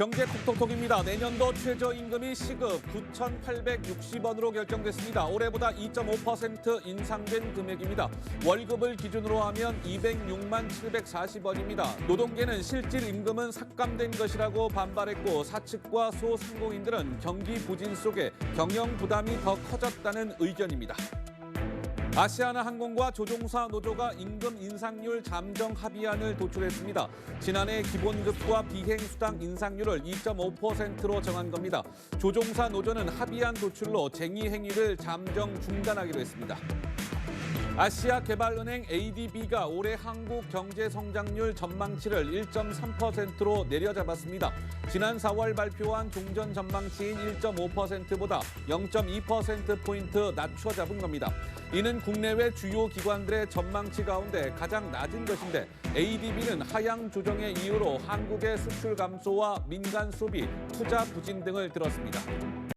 경제 톡톡톡입니다. 내년도 최저임금이 시급 9,860원으로 결정됐습니다. 올해보다 2.5% 인상된 금액입니다. 월급을 기준으로 하면 206만 740원입니다. 노동계는 실질 임금은 삭감된 것이라고 반발했고 사측과 소상공인들은 경기 부진 속에 경영 부담이 더 커졌다는 의견입니다. 아시아나 항공과 조종사 노조가 임금 인상률 잠정 합의안을 도출했습니다. 지난해 기본급과 비행수당 인상률을 2.5%로 정한 겁니다. 조종사 노조는 합의안 도출로 쟁의 행위를 잠정 중단하기로 했습니다. 아시아개발은행 ADB가 올해 한국 경제 성장률 전망치를 1.3%로 내려잡았습니다. 지난 4월 발표한 종전 전망치인 1.5%보다 0.2%포인트 낮춰 잡은 겁니다. 이는 국내외 주요 기관들의 전망치 가운데 가장 낮은 것인데 ADB는 하향 조정의 이유로 한국의 수출 감소와 민간 소비, 투자 부진 등을 들었습니다.